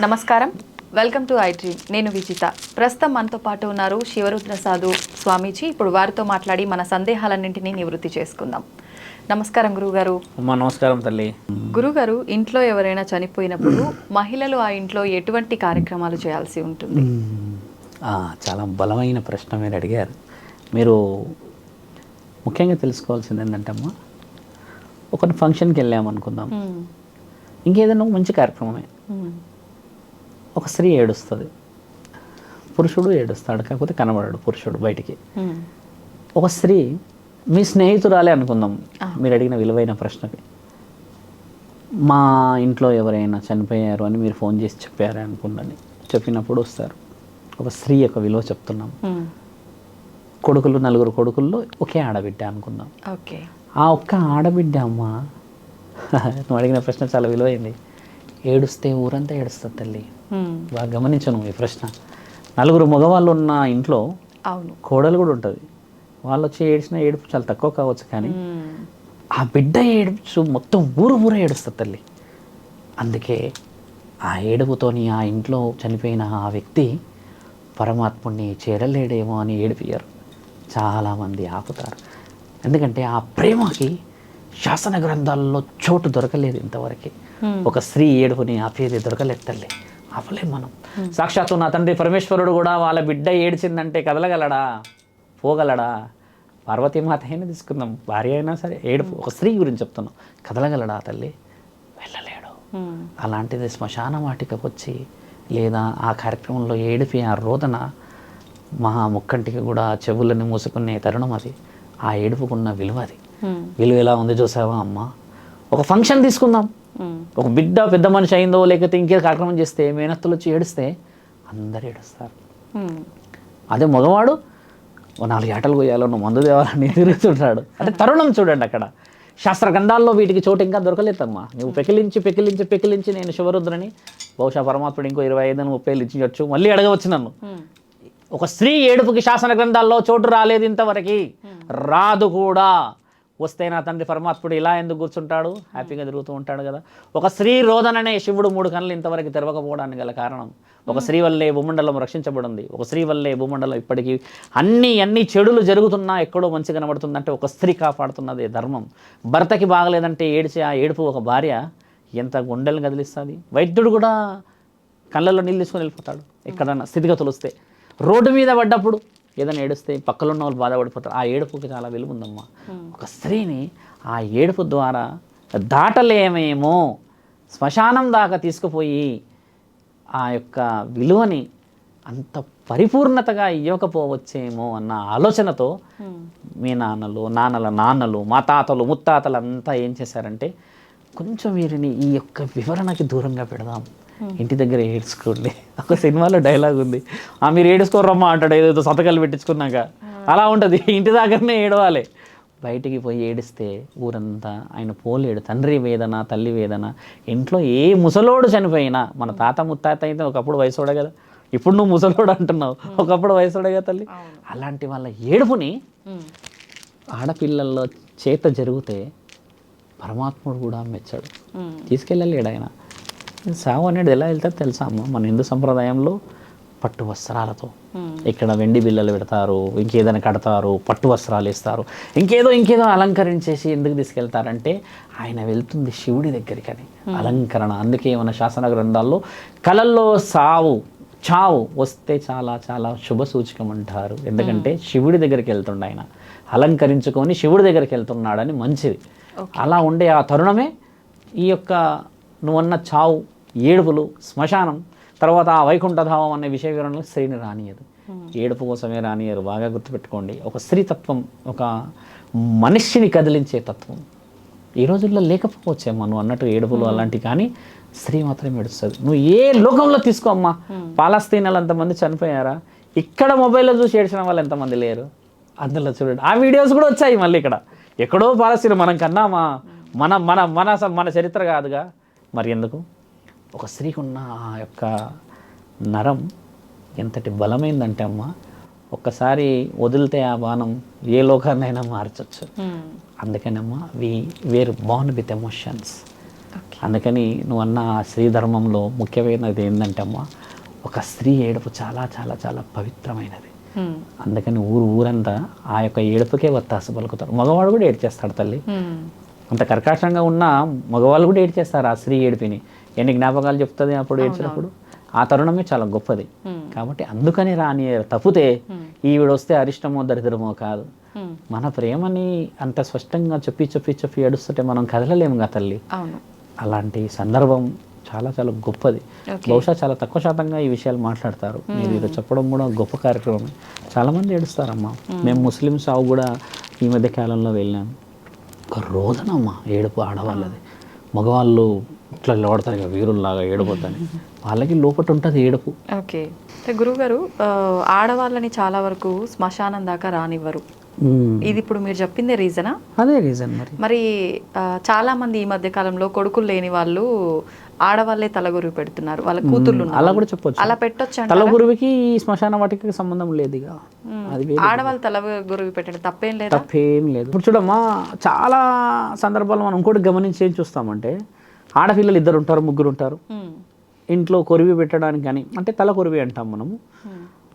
నమస్కారం. Welcome to I dream నేను విజిత. ప్రస్తుతం మనతో పాటు ఉన్నారు శివరుద్ర సాధు స్వామీజీ. ఇప్పుడు వారితో మాట్లాడి మన సందేహాలన్నింటినీ నివృత్తి చేసుకుందాం. నమస్కారం గురుగారు. నమస్కారం తల్లి. గురుగారు ఇంట్లో ఎవరైనా చనిపోయినప్పుడు మహిళలు ఆ ఇంట్లో ఎటువంటి కార్యక్రమాలు చేయాల్సి ఉంటుంది? చాలా బలమైన ప్రశ్న మీరు అడిగారు. మీరు ముఖ్యంగా తెలుసుకోవాల్సింది ఏంటంటే అమ్మా ఒక ఫంక్షన్కి వెళ్ళామనుకుందాం. ఇంకేదైనా మంచి కార్యక్రమమే. మ్మ్. ఒక స్త్రీ ఏడుస్తుంది. పురుషుడు ఏడుస్తాడు కాకపోతే కనబడాడు పురుషుడు బయటికి. ఒక స్త్రీ మీ స్నేహితురాలే అనుకుందాం. మీరు అడిగిన విలువైన ప్రశ్నకి. మా ఇంట్లో ఎవరైనా చనిపోయారు అని మీరు ఫోన్ చేసి చెప్పారు అనుకుండండి చెప్పినప్పుడు వస్తారు. ఒక స్త్రీ యొక్క విలువ చెప్తున్నాం. కొడుకులు నలుగురు కొడుకుల్లో ఒకే ఆడబిడ్డ అనుకుందాం. ఓకే. ఆ ఒక్క ఆడబిడ్డ అమ్మ నువ్వు అడిగిన ప్రశ్న చాలా విలువైంది. ఏడుస్తే ఊరంతా ఏడుస్తుంది తల్లి. బాగా గమనించను ఈ ప్రశ్న. నలుగురు మగవాళ్ళు ఉన్న ఇంట్లో అవును. కోడలు కూడా ఉంటుంది. వాళ్ళు వచ్చి ఏడ్చిన ఏడుపు చాలా తక్కువ కావచ్చు కానీ. ఆ బిడ్డ ఏడుపు మొత్తం ఊరు ఊర ఏడుస్తుంది తల్లి. అందుకే ఆ ఏడుపుతోని ఆ ఇంట్లో చనిపోయిన ఆ వ్యక్తి పరమాత్ముడిని చేరలేడేమో అని ఏడిపియ్యరు. చాలామంది ఆపుతారు. ఎందుకంటే ఆ ప్రేమకి శాసన గ్రంథాల్లో చోటు దొరకలేదు ఇంతవరకు. ఒక స్త్రీ ఏడుపుని ఆపేది దొరకలేదు తల్లి. ఆపలేం మనం. సాక్షాత్తు నా తండ్రి పరమేశ్వరుడు కూడా వాళ్ళ బిడ్డ ఏడిచిందంటే కదలగలడా? పోగలడా? పార్వతీమాత అయినా తీసుకుందాం. భార్య అయినా సరే ఏడుపు. ఒక స్త్రీ గురించి చెప్తున్నాం. కదలగలడా తల్లి? వెళ్ళలేడు. అలాంటిది శ్మశాన వాటికకు వచ్చి లేదా ఆ కార్యక్రమంలో ఏడిపి ఆ రోదన మహా ముక్కంటికి కూడా చెవులని మూసుకునే తరుణం అది. ఆ ఏడుపుకున్న విలువ అది. విలువ ఎలా ఉంది చూసావా అమ్మ? ఒక ఫంక్షన్ తీసుకుందాం. ఒక బిడ్డ పెద్ద మనిషి అయిందో లేకపోతే ఇంకే కార్యక్రమం చేస్తే మేనత్తులు వచ్చి ఏడిస్తే అందరు ఏడుస్తారు. అదే మగవాడు ఓ నాలుగు ఆటలు పోయాలో నువ్వు మందు తేవాలని తిరుగుతుంటాడు అంటే తరుణం చూడండి అక్కడ. శాస్త్ర గ్రంథాల్లో వీటికి చోటు ఇంకా దొరకలేదమ్మా. నువ్వు పెకిలించి పెకిలించి పెకిలించి నేను శివరుద్రని బహుశా పరమాత్ముడు ఇంకో ఇరవై ఐదు ముప్పై ఏళ్ళు ఇచ్చించవచ్చు మళ్ళీ అడగవచ్చు నన్ను. ఒక స్త్రీ ఏడుపుకి శాసన గ్రంథాల్లో చోటు రాలేదు ఇంతవరకు. రాదు కూడా. వస్తే నా తండ్రి పరమాత్ముడు ఇలా ఎందుకు కూర్చుంటాడు? హ్యాపీగా తిరుగుతూ ఉంటాడు కదా. ఒక స్త్రీ రోదననే శివుడు మూడు కళ్ళు ఇంతవరకు తెరవకపోవడానికి గల కారణం. ఒక స్త్రీ వల్లే భూమండలం రక్షించబడింది. ఒక స్త్రీ వల్లే భూమండలం ఇప్పటికీ అన్ని అన్ని చెడులు జరుగుతున్నా ఎక్కడో మంచి కనబడుతుందంటే ఒక స్త్రీ కాపాడుతున్నదే ధర్మం. భర్తకి బాగలేదంటే ఏడిచే ఆ ఏడుపు ఒక భార్య ఎంత గుండెలను కదిలిస్తుంది? వైద్యుడు కూడా కళ్ళల్లో నీళ్ళు తీసుకొని వెళ్ళిపోతాడు ఎక్కడన్నా స్థితిగతులు వస్తే. రోడ్డు మీద పడ్డప్పుడు ఏదైనా ఏడుస్తే పక్కలో ఉన్న వాళ్ళు బాధపడిపోతారు. ఆ ఏడుపుకి చాలా విలువ ఉందమ్మా ఒక స్త్రీని ఆ ఏడుపు ద్వారా దాటలేమేమో శ్మశానం దాకా తీసుకుపోయి ఆ యొక్క విలువని అంత పరిపూర్ణతగా ఇవ్వకపోవచ్చేమో అన్న ఆలోచనతో. మీ నాన్నలు నాన్నల నాన్నలు మా తాతలు ముత్తాతలు అంతా ఏం చేశారంటే కొంచెం వీరిని ఈ యొక్క వివరణకి దూరంగా పెడదాం. ఇంటి దగ్గర ఏడ్చుకోండి. ఒక సినిమాలో డైలాగ్ ఉంది. ఆ మీరు ఏడుసుకోరమ్మా అంటాడు. ఏదో సంతకాలు పెట్టించుకున్నాక. అలా ఉంటుంది. ఇంటి దగ్గరనే ఏడవాలి. బయటికి పోయి ఏడిస్తే ఊరంతా ఆయన పోలేడు. తండ్రి వేదన తల్లి వేదన. ఇంట్లో ఏ ముసలోడు చనిపోయినా మన తాత ముత్తాత అయితే ఒకప్పుడు వయసోడే కదా. ఇప్పుడు నువ్వు ముసలోడు అంటున్నావు. ఒకప్పుడు వయసోడే కదా తల్లి. అలాంటి వాళ్ళ ఏడుపుని. ఆడపిల్లల్లో చేత జరిగితే పరమాత్ముడు కూడా మెచ్చాడు. తీసుకెళ్ళలేడు ఆయన. సావు అనేది ఎలా వెళ్తారు తెలుసా అమ్మ? మన హిందూ సంప్రదాయంలో పట్టు వస్త్రాలతో. మ్మ్. ఇక్కడ వెండి బిల్లలు పెడతారు ఇంకేదైనా కడతారు పట్టు వస్త్రాలు ఇస్తారు ఇంకేదో ఇంకేదో అలంకరించేసి ఎందుకు తీసుకెళ్తారంటే ఆయన వెళ్తుంది శివుడి దగ్గరికి అని అలంకరణ. అందుకే మన శాసన గ్రంథాల్లో కళల్లో సావు చావు వస్తే చాలా చాలా శుభ సూచకం అంటారు. ఎందుకంటే శివుడి దగ్గరికి వెళ్తుండ ఆయన. అలంకరించుకొని శివుడి దగ్గరికి వెళ్తున్నాడని మంచిది. అలా ఉండే ఆ తరుణమే ఈ యొక్క నువ్వన్న చావు ఏడుపులు శ్మశానం తర్వాత ఆ వైకుంఠధామం అనే విషయ వివరణలో స్త్రీని రానియదు. ఏడుపు కోసమే రానియరు బాగా గుర్తుపెట్టుకోండి. ఒక స్త్రీ తత్వం ఒక మనిషిని కదిలించే తత్వం. ఈ రోజుల్లో లేకపోవచ్చేమో నువ్వు అన్నట్టు ఏడుపులు అలాంటి కానీ స్త్రీ మాత్రం ఏడుస్తుంది. నువ్వు ఏ లోకంలో తీసుకో అమ్మా. పాలస్తీనాలు ఎంతమంది చనిపోయారా? ఇక్కడ మొబైల్లో చూసి ఏడ్చిన వాళ్ళు ఎంతమంది లేరు? అందులో చూడండి. ఆ వీడియోస్ కూడా వచ్చాయి మళ్ళీ ఇక్కడ. ఎక్కడో పాలస్తీన మనం కన్నామా? మన మన మన మన చరిత్ర కాదుగా. మరి ఎందుకు? ఒక స్త్రీకి ఉన్న ఆ యొక్క నరం ఎంతటి బలమైందంటే అమ్మ ఒక్కసారి వదిలితే ఆ బాణం ఏ లోకాన్నైనా మార్చొచ్చు. మ్మ్. అందుకనమ్మా we were born with emotions అందుకని నువ్వు అన్న ఆ స్త్రీ ధర్మంలో ముఖ్యమైనది ఏంటంటే అమ్మ ఒక స్త్రీ ఏడుపు చాలా చాలా చాలా పవిత్రమైనది. హ్మ్. అందుకని ఊరు ఊరంతా ఆ యొక్క ఏడుపుకే వత్తాసు పలుకుతారు. మగవాడు కూడా ఏడ్చేస్తాడు తల్లి. హ్మ్. అంత కర్కాశంగా ఉన్న మగవాళ్ళు కూడా ఏడ్చేస్తారు ఆ స్త్రీ ఏడిపిని. ఎన్ని జ్ఞాపకాలు చెప్తుంది అప్పుడు ఏడ్చినప్పుడు? ఆ తరుణమే చాలా గొప్పది. కాబట్టి అందుకని రాని తప్పితే ఈవిడ వస్తే అరిష్టమో దరిద్రమో కాదు. మన ప్రేమని అంత స్పష్టంగా చెప్పి చెప్పి చెప్పి ఏడుస్తుంటే మనం కదలలేము కదా తల్లి. అలాంటి సందర్భం చాలా చాలా గొప్పది. బహుశా చాలా తక్కువ శాతంగా ఈ విషయాలు మాట్లాడతారు. మీరు ఇది చెప్పడం కూడా గొప్ప కార్యక్రమం చాలా మంది ఏడుస్తారమ్మా. మేము ముస్లిం సాగు కూడా ఈ మధ్య కాలంలో వెళ్ళాము ఒక రోదనమ్మా ఏడుపు ఆడవాళ్ళది. మగవాళ్ళు ఇట్లా నిలబడతారు ఇక వీరుల్లాగా ఏడుపోతాని. వాళ్ళకి లోపట ఉంటుంది ఏడుపు. ఓకే. అంటే గురువుగారు ఆడవాళ్ళని చాలా వరకు శ్మశానం దాకా రానివ్వరు. ఇది ఇప్పుడు మీరు చెప్పిందే రీజనా? అదే రీజన్ మరి. మరి చాలా మంది ఈ మధ్య కాలంలో కొడుకులు లేని వాళ్ళు ఆడవాళ్ళే తలగొరువు పెడుతున్నారు. వాళ్ళ కూతుర్లు అలా. కూడా చెప్పొచ్చు. అలా పెట్టొచ్చు తలగురువికి ఈ శ్మశాన వాటికి సంబంధం లేదు ఇక. అది వేరే ఆడవాళ్ళు తలగొరువు పెట్టండి తప్పేం లేదా? తప్పేం లేదు. ఇప్పుడు చూడమ్మా చాలా సందర్భాల్లో మనం ఇంకోటి గమనించి ఏం చూస్తామంటే ఆడపిల్లలు ఇద్దరు ఉంటారు ముగ్గురు ఉంటారు. ఇంట్లో కొరివి పెట్టడానికి కానీ అంటే తల కొరివి అంటాం మనము.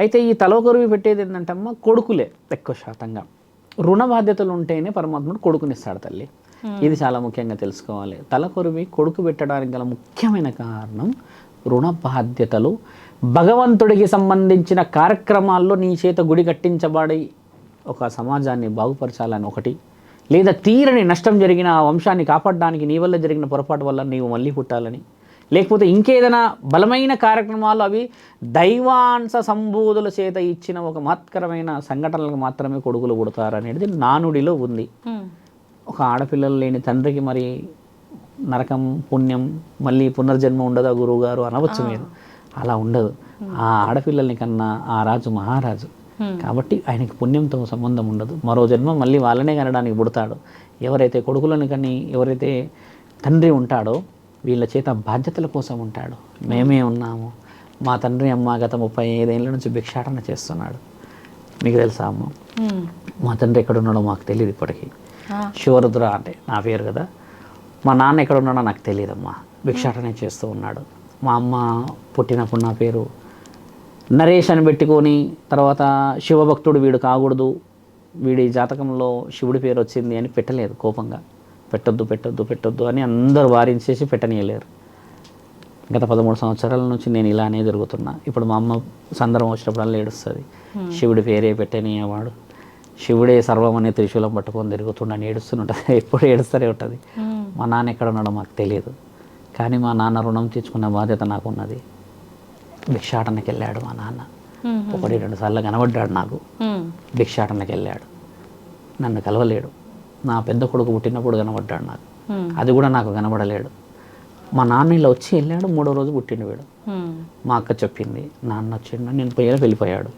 అయితే ఈ తల కొరివి పెట్టేది ఏంటంటే అమ్మ కొడుకులే ఎక్కువ శాతంగా. రుణ బాధ్యతలు ఉంటేనే పరమాత్ముడు కొడుకునిస్తాడు తల్లి. ఇది చాలా ముఖ్యంగా తెలుసుకోవాలి. తల కొరివి కొడుకు పెట్టడానికి గల ముఖ్యమైన కారణం రుణ బాధ్యతలు. భగవంతుడికి సంబంధించిన కార్యక్రమాల్లో నీ చేత గుడి కట్టించబడి ఒక సమాజాన్ని బాగుపరచాలని ఒకటి. లేదా తీరని నష్టం జరిగిన ఆ వంశాన్ని కాపాడడానికి నీ వల్ల జరిగిన పొరపాటు వల్ల నీవు మళ్ళీ పుట్టాలని. లేకపోతే ఇంకేదైనా బలమైన కార్యక్రమాలు అవి దైవాంశ సంబోధుల చేత ఇచ్చిన ఒక మహత్కరమైన సంఘటనలకు మాత్రమే కొడుకులు పుడతారు అనేది నానుడిలో ఉంది. ఒక ఆడపిల్లలు లేని తండ్రికి మరి నరకం పుణ్యం మళ్ళీ పునర్జన్మ ఉండదా గురువుగారు? అనవచ్చు మీరు. అలా ఉండదు. ఆ ఆడపిల్లల్ని కన్నా ఆ రాజు మహారాజు. కాబట్టి ఆయనకి పుణ్యంతో సంబంధం ఉండదు. మరో జన్మ మళ్ళీ వాళ్ళనే కనడానికి పుడతాడు. ఎవరైతే కొడుకులను కానీ ఎవరైతే తండ్రి ఉంటాడో వీళ్ళ చేత బాధ్యతల కోసం ఉంటాడు. మేమే ఉన్నాము. మా తండ్రి అమ్మ గత ముప్పై ఐదేళ్ళ నుంచి భిక్షాటన చేస్తున్నాడు. మీకు తెలుసా అమ్మ? హ్మ్. మా తండ్రి ఎక్కడ ఉన్నాడో మాకు తెలియదు ఇప్పటికీ. శివరుద్ర అంటే నా పేరు కదా. మా నాన్న ఎక్కడ ఉన్నాడో నాకు తెలియదమ్మా భిక్షాటనే చేస్తూ ఉన్నాడు. మా అమ్మ పుట్టినప్పుడు నా పేరు నరేష్ అని పెట్టుకొని తర్వాత శివభక్తుడు వీడు కాకూడదు. వీడి జాతకంలో శివుడి పేరు వచ్చింది అని పెట్టలేదు కోపంగా. పెట్టొద్దు పెట్టొద్దు పెట్టొద్దు అని అందరూ వారించేసి పెట్టనీయలేరు. గత పదమూడు సంవత్సరాల నుంచి నేను ఇలానే జరుగుతున్నా. ఇప్పుడు మా అమ్మ సందర్భం వచ్చినప్పుడల్లా ఏడుస్తుంది. శివుడి పేరే పెట్టనియవాడు. శివుడే సర్వం అనే త్రిశూలం పట్టుకొని తిరుగుతుండని ఏడుస్తుంటుంది. ఎప్పుడు ఏడుస్తూనే ఉంటుంది. మా నాన్న ఎక్కడ ఉన్నాడో మాకు తెలియదు కానీ మా నాన్న రుణం తీర్చుకున్న బాధ్యత నాకున్నది. భిక్షాటనకి వెళ్ళాడు మా నాన్న. ఒకటి రెండు సార్లు కనబడ్డాడు నాకు. భిక్షాటనకి వెళ్ళాడు నన్ను కలవలేడు నా పెద్ద కొడుకు పుట్టినప్పుడు కనబడ్డాడు నాకు. అది కూడా నాకు కనబడలేడు మా నాన్న ఇలా వచ్చి వెళ్ళాడు మూడో రోజు పుట్టిండు వీడు. మా అక్క చెప్పింది నాన్న వచ్చిండు నేను పోయా వెళ్ళిపోయాడు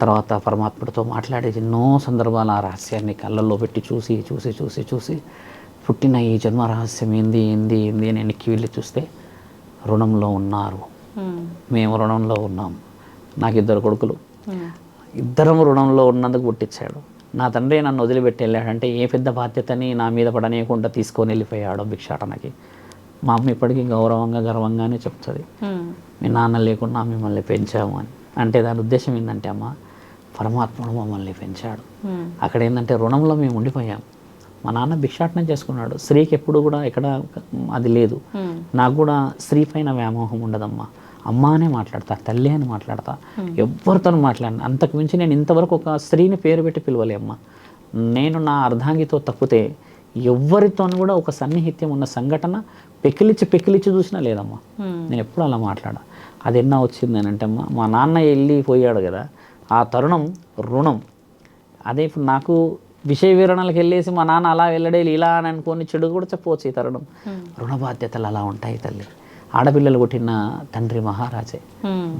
తర్వాత పరమాత్ముడితో మాట్లాడేది ఎన్నో సందర్భాలు ఆ రహస్యాన్ని కళ్ళల్లో పెట్టి చూసి చూసి చూసి చూసి పుట్టిన ఈ జన్మ రహస్యం ఏంది ఏంది ఏంది అని వెనక్కి వెళ్ళి చూస్తే రుణంలో ఉన్నారు. మేము రుణంలో ఉన్నాం. నాకు ఇద్దరు కొడుకులు. ఇద్దరం రుణంలో ఉన్నందుకు పుట్టించాడు. నా తండ్రి నన్ను వదిలిపెట్టి వెళ్ళాడంటే ఏ పెద్ద బాధ్యతని నా మీద పడనీయకుండా తీసుకొని వెళ్ళిపోయాడు భిక్షాటనకి. మా అమ్మ ఇప్పటికీ గౌరవంగా గర్వంగానే చెప్తుంది. మీ నాన్న లేకుండా మిమ్మల్ని పెంచాము అని. అంటే దాని ఉద్దేశం ఏంటంటే అమ్మ పరమాత్ముడు మమ్మల్ని పెంచాడు. అక్కడ ఏంటంటే రుణంలో మేము ఉండిపోయాం. మా నాన్న భిక్షాటన చేసుకున్నాడు. స్త్రీకి ఎప్పుడు కూడా ఎక్కడ అది లేదు. నాకు కూడా స్త్రీ పైన వ్యామోహం ఉండదమ్మా. అమ్మ అనే మాట్లాడతా తల్లి అని మాట్లాడతా. ఎవరితో మాట్లాడిన. అంతకు మించి నేను ఇంతవరకు ఒక స్త్రీని పేరు పెట్టి పిలవలే అమ్మ. నేను నా అర్ధాంగితో తప్పితే ఎవరితో కూడా ఒక సన్నిహిత్యం ఉన్న సంఘటన పెకిలిచ్చి పెకిలిచ్చి చూసినా లేదమ్మా. నేను ఎప్పుడు అలా మాట్లాడా? అది ఎన్నో వచ్చింది అని అంటే అమ్మా మా నాన్న వెళ్ళి పోయాడు కదా ఆ తరుణం రుణం. అదే ఇప్పుడు నాకు విషయ వివరణలకు వెళ్ళేసి మా నాన్న అలా వెళ్ళడే ఇలా అని అనుకొని చెడు కూడా చెప్పవచ్చు ఈ తరుణం. రుణ బాధ్యతలు అలా ఉంటాయి తల్లి. ఆడపిల్లలు పుట్టిన తండ్రి మహారాజే.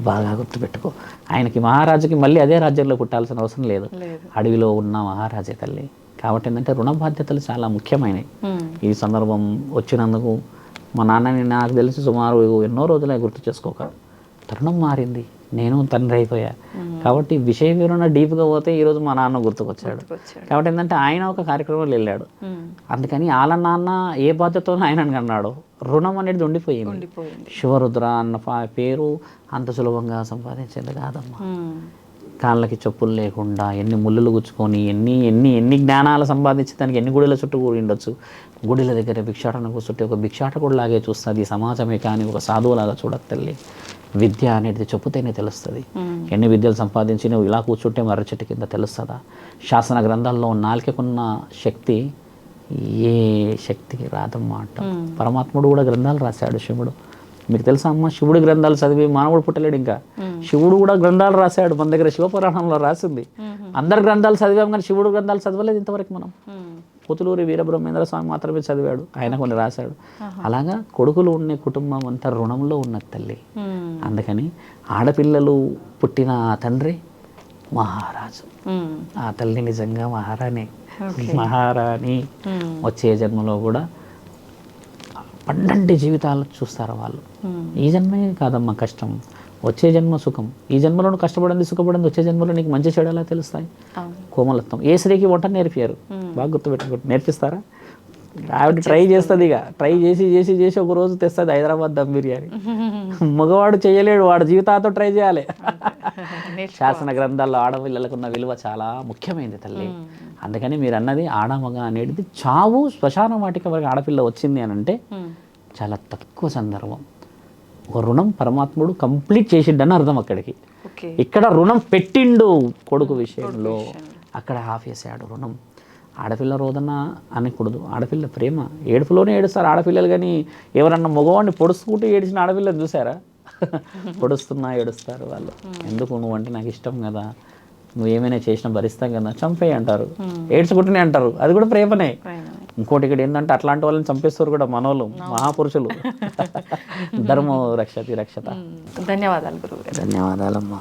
బాగా గుర్తుపెట్టుకో. ఆయనకి మహారాజుకి మళ్ళీ అదే రాజ్యంలో పుట్టాల్సిన అవసరం లేదు. అడవిలో ఉన్న మహారాజే తల్లి. కాబట్టి ఏంటంటే రుణ బాధ్యతలు చాలా ముఖ్యమైనవి. ఈ సందర్భం వచ్చినందుకు మా నాన్నని నాకు తెలిసి సుమారు ఎన్నో రోజులే గుర్తు చేసుకోక తరుణం మారింది. నేను తండ్రి అయిపోయా కాబట్టి విషయ వివరణ డీప్గా పోతే ఈరోజు మా నాన్న గుర్తుకొచ్చాడు. కాబట్టి ఏంటంటే ఆయన ఒక కార్యక్రమంలో వెళ్ళాడు. అందుకని వాళ్ళ నాన్న ఏ బాధ్యతతో ఆయన అన్నాడు రుణం అనేది ఉండిపోయింది. శివరుద్ర అన్న పేరు అంత సులభంగా సంపాదించేది కాదమ్మా. కాళ్ళకి చెప్పులు లేకుండా ఎన్ని ముళ్ళులు గుచ్చుకొని ఎన్ని ఎన్ని ఎన్ని జ్ఞానాలు సంపాదించి దానికి ఎన్ని గుడిల చుట్టూ కూడి ఉండొచ్చు. గుడిల దగ్గర భిక్షాటన కూర్చుంటే ఒక భిక్షాటకుడు లాగే చూస్తుంది. సమాజమే కానీ ఒక సాధువులాగా చూడదు తల్లి విద్య అనేది చెప్పుతేనే తెలుస్తుంది. ఎన్ని విద్యలు సంపాదించి నువ్వు ఇలా కూర్చుంటే మర్ర చెట్టు కింద తెలుస్తుందా? శాసన గ్రంథాల్లో నాలుకకున్న శక్తి ఏ శక్తికి రాదమ్మా అంట పరమాత్ముడు కూడా గ్రంథాలు రాశాడు శివుడు. మీకు తెలుసా అమ్మ? శివుడి గ్రంథాలు చదివి మానవుడు పుట్టలేడు ఇంకా. శివుడు కూడా గ్రంథాలు రాశాడు. మన దగ్గర శివపురాణంలో రాసింది. అందరు గ్రంథాలు చదివాం కానీ శివుడు గ్రంథాలు చదవలేదు ఇంతవరకు మనం. పుతులూరి వీరబ్రహ్మేంద్ర స్వామి మాత్రమే చదివాడు. ఆయన కొన్ని రాశాడు. అలాగా కొడుకులు ఉండే కుటుంబం అంతా రుణంలో ఉన్నది తల్లి. అందుకని ఆడపిల్లలు పుట్టిన ఆ తండ్రి మహారాజు. ఆ తల్లి నిజంగా మహారాణి. మహారాణి. వచ్చే జన్మలో కూడా పండంటి జీవితాలు చూస్తారు వాళ్ళు. ఈ జన్మే కాదమ్మా కష్టం. వచ్చే జన్మ సుఖం. ఈ జన్మలో నువ్వు కష్టపడింది సుఖపడింది వచ్చే జన్మలో నీకు మంచి చెడు ఎలా తెలుస్తాయి? కోమలత్వం. ఏ స్త్రీకి వంట నేర్పారు బాగా గుర్తుపెట్టుకో నేర్పిస్తారా? ఆవిడ ట్రై చేస్తుంది ఇక. ట్రై చేసి చేసి చేసి ఒక రోజు తెస్తుంది హైదరాబాద్ దమ్ బిర్యానీ. మగవాడు చేయలేడు వాడు జీవితాంతో ట్రై చేయాలి. శాసన గ్రంథాల్లో ఆడపిల్లలకు ఉన్న విలువ చాలా ముఖ్యమైనది తల్లి. అందుకని మీరు అన్నది ఆడమగ అనేది చావు శ్మశాన వాటిక వరకు ఆడపిల్ల వచ్చింది అని అంటే. చాలా తక్కువ సందర్భం. రుణం పరమాత్ముడు కంప్లీట్ చేసిండని అర్థం అక్కడికి. ఇక్కడ రుణం పెట్టిండు కొడుకు విషయంలో. అక్కడ ఆపేసాడు రుణం. ఆడపిల్ల రోదన అనకూడదు. ఆడపిల్ల ప్రేమ. ఏడుపులోనే ఏడుస్తారు ఆడపిల్లలు కానీ ఎవరన్నా మగవాడిని పొడుచుకుంటూ ఏడిచిన ఆడపిల్లని చూసారా? పొడుస్తున్నా ఏడుస్తారు వాళ్ళు. ఎందుకు నువ్వు అంటే నాకు ఇష్టం కదా? నువ్వు ఏమైనా చేసినా భరిస్తాం కదా చంపేయి అంటారు ఏడ్చుకుంటూనే అంటారు. అది కూడా ప్రేమనే. ప్రేమ. ఇంకోటి ఇక్కడ ఏంటంటే అట్లాంటి వాళ్ళని చంపేస్తారు కూడా మనోళ్ళు మహాపురుషులు. ధర్మం రక్షతి రక్షత. ధన్యవాదాలు గురువు గారు ధన్యవాదాలమ్మా.